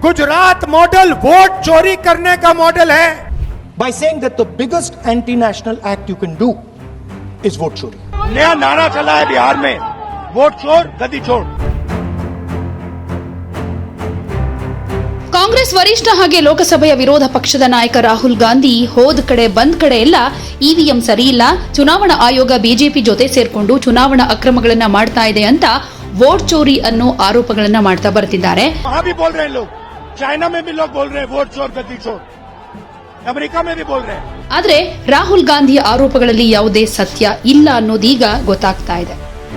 Gujarat model vote चोरी करने का मॉडल है by saying that the biggest anti-national act you can do is vote chori. नया नारा चला है बिहार में वोट चोर गदी चोर ಕಾಂಗ್ರೆಸ್ ವರಿಷ್ಠ ಹಾಗೆ ಲೋಕಸಭೆಯ ವಿರೋಧ ಪಕ್ಷದ ನಾಯಕ ರಾಹುಲ್ ಗಾಂಧಿ ಹೋದ ಕಡೆ ಬಂದ್ ಕಡೆ ಎಲ್ಲ ಇವಿಎಂ ಸರಿಯಿಲ್ಲ ಚುನಾವಣಾ ಆಯೋಗ ಬಿಜೆಪಿ ಜೊತೆ ಸೇರ್ಕೊಂಡು ಚುನಾವಣಾ ಅಕ್ರಮಗಳನ್ನ ಮಾಡ್ತಾ ಇದೆ ಅಂತ ವೋಟ್ ಚೋರಿ ಅನ್ನೋ ಆರೋಪಗಳನ್ನ ಮಾಡ್ತಾ ಬರ್ತಿದ್ದಾರೆ वहां भी बोल रहे हैं लोग चाइना में भी लोग बोल रहे हैं वोट चोर गद्दी चोर अमेरिका में भी बोल रहे हैं ಆದ್ರೆ ರಾಹುಲ್ ಗಾಂಧಿಯ ಆರೋಪಗಳಲ್ಲಿ ಯಾವುದೇ ಸತ್ಯ ಇಲ್ಲ ಅನ್ನೋದೀಗ ಗೊತ್ತಾಗ್ತಾ ಇದೆ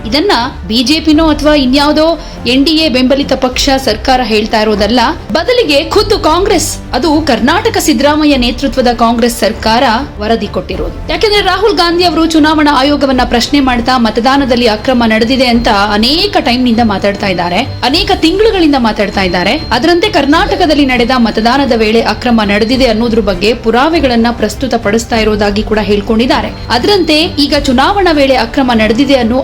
ಇದನ್ನ ಬಿಜೆಪಿನೋ ಅಥವಾ ಇನ್ಯಾವುದೋ ಎನ್ ಡಿ ಬೆಂಬಲಿತ ಪಕ್ಷ ಸರ್ಕಾರ ಹೇಳ್ತಾ ಇರೋದಲ್ಲ. ಬದಲಿಗೆ ಖುದ್ದು ಕಾಂಗ್ರೆಸ್, ಅದು ಕರ್ನಾಟಕ ಸಿದ್ದರಾಮಯ್ಯ ನೇತೃತ್ವದ ಕಾಂಗ್ರೆಸ್ ಸರ್ಕಾರ ವರದಿ ಕೊಟ್ಟಿರೋದು. ಯಾಕೆಂದ್ರೆ ರಾಹುಲ್ ಗಾಂಧಿ ಅವರು ಚುನಾವಣಾ ಆಯೋಗವನ್ನ ಪ್ರಶ್ನೆ ಮಾಡ್ತಾ ಮತದಾನದಲ್ಲಿ ಅಕ್ರಮ ನಡೆದಿದೆ ಅಂತ ಅನೇಕ ಟೈಮ್ನಿಂದ ಮಾತಾಡ್ತಾ ಇದ್ದಾರೆ. ಅನೇಕ ತಿಂಗಳುಗಳಿಂದ ಮಾತಾಡ್ತಾ ಇದ್ದಾರೆ. ಅದರಂತೆ ಕರ್ನಾಟಕದಲ್ಲಿ ನಡೆದ ಮತದಾನದ ವೇಳೆ ಅಕ್ರಮ ನಡೆದಿದೆ ಅನ್ನೋದ್ರ ಬಗ್ಗೆ ಪುರಾವೆಗಳನ್ನ ಪ್ರಸ್ತುತಪಡಿಸ್ತಾ ಇರೋದಾಗಿ ಕೂಡ ಹೇಳ್ಕೊಂಡಿದ್ದಾರೆ. ಅದರಂತೆ ಈಗ ಚುನಾವಣಾ ವೇಳೆ ಅಕ್ರಮ ನಡೆದಿದೆ ಅನ್ನೋ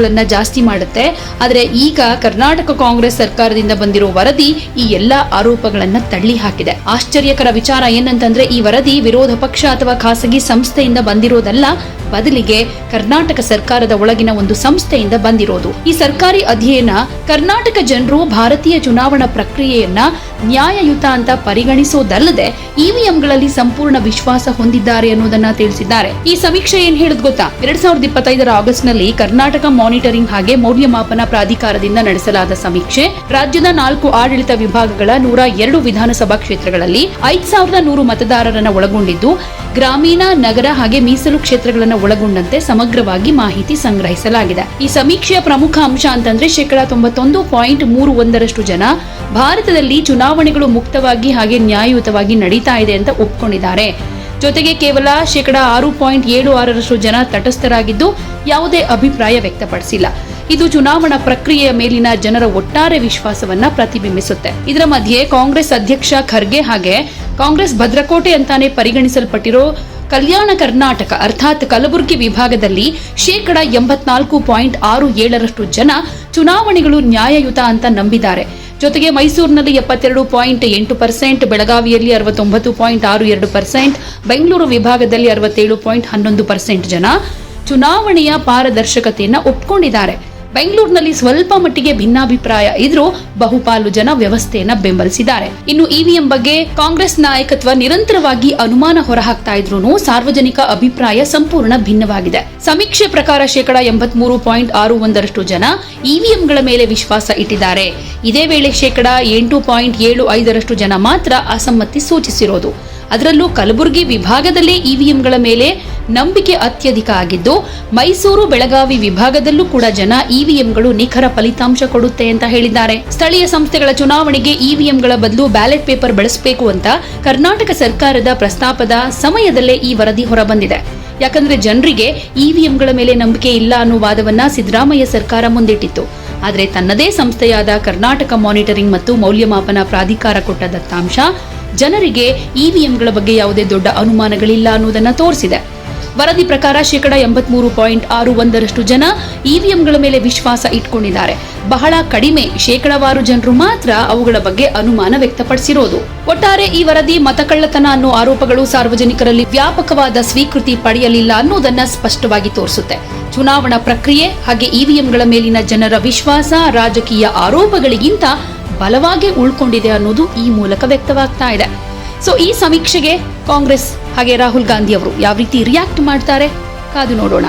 ಅನುಮಾನಗಳನ್ನ ಜಾಸ್ತಿ ಮಾಡುತ್ತೆ. ಆದ್ರೆ ಈಗ ಕರ್ನಾಟಕ ಕಾಂಗ್ರೆಸ್ ಸರ್ಕಾರದಿಂದ ಬಂದಿರೋ ವರದಿ ಈ ಎಲ್ಲಾ ಆರೋಪಗಳನ್ನ ತಳ್ಳಿ ಹಾಕಿದೆ. ಆಶ್ಚರ್ಯಕರ ವಿಚಾರ ಏನಂತಂದ್ರೆ ಈ ವರದಿ ವಿರೋಧ ಪಕ್ಷ ಅಥವಾ ಖಾಸಗಿ ಸಂಸ್ಥೆಯಿಂದ ಬಂದಿರೋದಲ್ಲ ಬದಲಿಗೆ ಕರ್ನಾಟಕ ಸರ್ಕಾರದ ಒಳಗಿನ ಒಂದು ಸಂಸ್ಥೆಯಿಂದ ಬಂದಿರೋದು. ಈ ಸರ್ಕಾರಿ ಅಧ್ಯಯನ ಕರ್ನಾಟಕ ಜನರು ಭಾರತೀಯ ಚುನಾವಣಾ ಪ್ರಕ್ರಿಯೆಯನ್ನ ನ್ಯಾಯಯುತ ಅಂತ ಪರಿಗಣಿಸೋದಲ್ಲದೆ ಇವಿಎಂಗಳಲ್ಲಿ ಸಂಪೂರ್ಣ ವಿಶ್ವಾಸ ಹೊಂದಿದ್ದಾರೆ ಅನ್ನೋದನ್ನ ತಿಳಿಸಿದ್ದಾರೆ. ಈ ಸಮೀಕ್ಷೆ ಏನ್ ಹೇಳುದು ಗೊತ್ತಾ? ಎರಡ್ ಸಾವಿರದ ಇಪ್ಪತ್ತೈದರ ಆಗಸ್ಟ್ನಲ್ಲಿ ಕರ್ನಾಟಕ ಮಾನಿಟರಿಂಗ್ ಹಾಗೆ ಮೌಲ್ಯಮಾಪನ ಪ್ರಾಧಿಕಾರದಿಂದ ನಡೆಸಲಾದ ಸಮೀಕ್ಷೆ, ರಾಜ್ಯದ ನಾಲ್ಕು ಆಡಳಿತ ವಿಭಾಗಗಳ ನೂರ ಎರಡು ವಿಧಾನಸಭಾ ಕ್ಷೇತ್ರಗಳಲ್ಲಿ ಐದ್ ಸಾವಿರದ ನೂರು ಮತದಾರರನ್ನ ಒಳಗೊಂಡಿದ್ದು ಗ್ರಾಮೀಣ, ನಗರ ಹಾಗೆ ಮೀಸಲು ಕ್ಷೇತ್ರಗಳನ್ನು ಒಳಗೊಂಡಂತೆ ಸಮಗ್ರವಾಗಿ ಮಾಹಿತಿ ಸಂಗ್ರಹಿಸಲಾಗಿದೆ. ಈ ಸಮೀಕ್ಷೆಯ ಪ್ರಮುಖ ಅಂಶ ಅಂತಂದ್ರೆ ಶೇಕಡಾ ತೊಂಬತ್ತೊಂದು ಪಾಯಿಂಟ್ ಮೂರು ಒಂದರಷ್ಟು ಜನ ಭಾರತದಲ್ಲಿ ಚುನಾವಣೆಗಳು ಮುಕ್ತವಾಗಿ ಹಾಗೆ ನ್ಯಾಯಯುತವಾಗಿ ನಡೀತಾ ಇದೆ ಅಂತ ಒಪ್ಕೊಂಡಿದ್ದಾರೆ. ಜೊತೆಗೆ ಕೇವಲ ಶೇಕಡಾ ಆರು ಪಾಯಿಂಟ್ ಏಳು ಆರರಷ್ಟು ಜನ ತಟಸ್ಥರಾಗಿದ್ದು ಯಾವುದೇ ಅಭಿಪ್ರಾಯ ವ್ಯಕ್ತಪಡಿಸಿಲ್ಲ. ಇದು ಚುನಾವಣಾ ಪ್ರಕ್ರಿಯೆಯ ಮೇಲಿನ ಜನರ ಒಟ್ಟಾರೆ ವಿಶ್ವಾಸವನ್ನ ಪ್ರತಿಬಿಂಬಿಸುತ್ತೆ. ಇದರ ಮಧ್ಯೆ ಕಾಂಗ್ರೆಸ್ ಅಧ್ಯಕ್ಷ ಖರ್ಗೆ ಹಾಗೆ ಕಾಂಗ್ರೆಸ್ ಭದ್ರಕೋಟೆ ಅಂತಾನೆ ಪರಿಗಣಿಸಲ್ಪಟ್ಟಿರೋ ಕಲ್ಯಾಣ ಕರ್ನಾಟಕ ಅರ್ಥಾತ್ ಕಲಬುರಗಿ ವಿಭಾಗದಲ್ಲಿ ಶೇಕಡ ಎಂಬತ್ನಾಲ್ಕು ಪಾಯಿಂಟ್ ಆರು ಏಳರಷ್ಟು ಜನ ಚುನಾವಣೆಗಳು ನ್ಯಾಯಯುತ ಅಂತ ನಂಬಿದ್ದಾರೆ. ಜೊತೆಗೆ ಮೈಸೂರಿನಲ್ಲಿ ಎಪ್ಪತ್ತೆರಡು ಪಾಯಿಂಟ್ ಎಂಟು ಪರ್ಸೆಂಟ್, ಬೆಳಗಾವಿಯಲ್ಲಿ ಅರವತ್ತೊಂಬತ್ತು ಪಾಯಿಂಟ್ ಆರು ಎರಡು ಪರ್ಸೆಂಟ್, ಬೆಂಗಳೂರು ವಿಭಾಗದಲ್ಲಿ ಅರವತ್ತೇಳು ಪಾಯಿಂಟ್ ಹನ್ನೊಂದು ಪರ್ಸೆಂಟ್ ಜನ ಚುನಾವಣೆಯ ಪಾರದರ್ಶಕತೆಯನ್ನು ಒಪ್ಕೊಂಡಿದ್ದಾರೆ. ಬೆಂಗಳೂರಿನಲ್ಲಿ ಸ್ವಲ್ಪ ಮಟ್ಟಿಗೆ ಭಿನ್ನಾಭಿಪ್ರಾಯ ಇದ್ರೂ ಬಹುಪಾಲು ಜನ ವ್ಯವಸ್ಥೆಯನ್ನ ಬೆಂಬಲಿಸಿದ್ದಾರೆ. ಇನ್ನು ಇವಿಎಂ ಬಗ್ಗೆ ಕಾಂಗ್ರೆಸ್ ನಾಯಕತ್ವ ನಿರಂತರವಾಗಿ ಅನುಮಾನ ಹೊರಹಾಕ್ತಾ ಇದ್ರು ಸಾರ್ವಜನಿಕ ಅಭಿಪ್ರಾಯ ಸಂಪೂರ್ಣ ಭಿನ್ನವಾಗಿದೆ. ಸಮೀಕ್ಷೆ ಪ್ರಕಾರ ಶೇಕಡ ಎಂಬತ್ಮೂರು ಪಾಯಿಂಟ್ ಆರು ಒಂದರಷ್ಟು ಜನ ಇವಿಎಂಗಳ ಮೇಲೆ ವಿಶ್ವಾಸ ಇಟ್ಟಿದ್ದಾರೆ. ಇದೇ ವೇಳೆ ಶೇಕಡ ಎಂಟು ಪಾಯಿಂಟ್ ಏಳು ಐದರಷ್ಟು ಜನ ಮಾತ್ರ ಅಸಮ್ಮತಿ ಸೂಚಿಸಿರೋದು. ಅದರಲ್ಲೂ ಕಲಬುರಗಿ ವಿಭಾಗದಲ್ಲೇ ಇವಿಎಂಗಳ ಮೇಲೆ ನಂಬಿಕೆ ಅತ್ಯಧಿಕ ಆಗಿದ್ದು, ಮೈಸೂರು ಬೆಳಗಾವಿ ವಿಭಾಗದಲ್ಲೂ ಕೂಡ ಜನ ಇವಿಎಂಗಳು ನಿಖರ ಫಲಿತಾಂಶ ಕೊಡುತ್ತೆ ಅಂತ ಹೇಳಿದ್ದಾರೆ. ಸ್ಥಳೀಯ ಸಂಸ್ಥೆಗಳ ಚುನಾವಣೆಗೆ ಇವಿಎಂಗಳ ಬದಲು ಬ್ಯಾಲೆಟ್ ಪೇಪರ್ ಬಳಸಬೇಕು ಅಂತ ಕರ್ನಾಟಕ ಸರ್ಕಾರದ ಪ್ರಸ್ತಾಪದ ಸಮಯದಲ್ಲೇ ಈ ವರದಿ ಹೊರಬಂದಿದೆ. ಯಾಕಂದ್ರೆ ಜನರಿಗೆ ಇವಿಎಂಗಳ ಮೇಲೆ ನಂಬಿಕೆ ಇಲ್ಲ ಅನ್ನೋ ವಾದವನ್ನ ಸಿದ್ದರಾಮಯ್ಯ ಸರ್ಕಾರ ಮುಂದಿಟ್ಟಿತ್ತು. ಆದರೆ ತನ್ನದೇ ಸಂಸ್ಥೆಯಾದ ಕರ್ನಾಟಕ ಮಾನಿಟರಿಂಗ್ ಮತ್ತು ಮೌಲ್ಯಮಾಪನ ಪ್ರಾಧಿಕಾರ ಕೊಟ್ಟ ದತ್ತಾಂಶ ಜನರಿಗೆ ಇವಿಎಂಗಳ ಬಗ್ಗೆ ಯಾವುದೇ ದೊಡ್ಡ ಅನುಮಾನಗಳಿಲ್ಲ ಅನ್ನೋದನ್ನ ತೋರಿಸಿದೆ. ವರದಿ ಪ್ರಕಾರ ಶೇಕಡ ಎಂಬತ್ಮೂರು ಪಾಯಿಂಟ್ ಆರು ಒಂದರಷ್ಟು ಜನ ಇವಿಎಂಗಳ ಮೇಲೆ ವಿಶ್ವಾಸ ಇಟ್ಕೊಂಡಿದ್ದಾರೆ. ಬಹಳ ಕಡಿಮೆ ಶೇಕಡವಾರು ಜನರು ಮಾತ್ರ ಅವುಗಳ ಬಗ್ಗೆ ಅನುಮಾನ ವ್ಯಕ್ತಪಡಿಸಿರೋದು. ಒಟ್ಟಾರೆ ಈ ವರದಿ ಮತಕಳ್ಳತನ ಅನ್ನೋ ಆರೋಪಗಳು ಸಾರ್ವಜನಿಕರಲ್ಲಿ ವ್ಯಾಪಕವಾದ ಸ್ವೀಕೃತಿ ಪಡೆಯಲಿಲ್ಲ ಅನ್ನೋದನ್ನ ಸ್ಪಷ್ಟವಾಗಿ ತೋರಿಸುತ್ತೆ. ಚುನಾವಣಾ ಪ್ರಕ್ರಿಯೆ ಹಾಗೆ ಇವಿಎಂಗಳ ಮೇಲಿನ ಜನರ ವಿಶ್ವಾಸ, ರಾಜಕೀಯ ಆರೋಪಗಳಿಗಿಂತ ಬಲವಾಗಿ ಉಳ್ಕೊಂಡಿದೆ ಅನ್ನೋದು ಈ ಮೂಲಕ ವ್ಯಕ್ತವಾಗ್ತಾ ಇದೆ. ಸೊ ಈ ಸಮೀಕ್ಷೆಗೆ ಕಾಂಗ್ರೆಸ್ ಹಾಗೆ ರಾಹುಲ್ ಗಾಂಧಿ ಅವರು ಯಾವ ರೀತಿ ರಿಯಾಕ್ಟ್ ಮಾಡ್ತಾರೆ ಕಾದು ನೋಡೋಣ.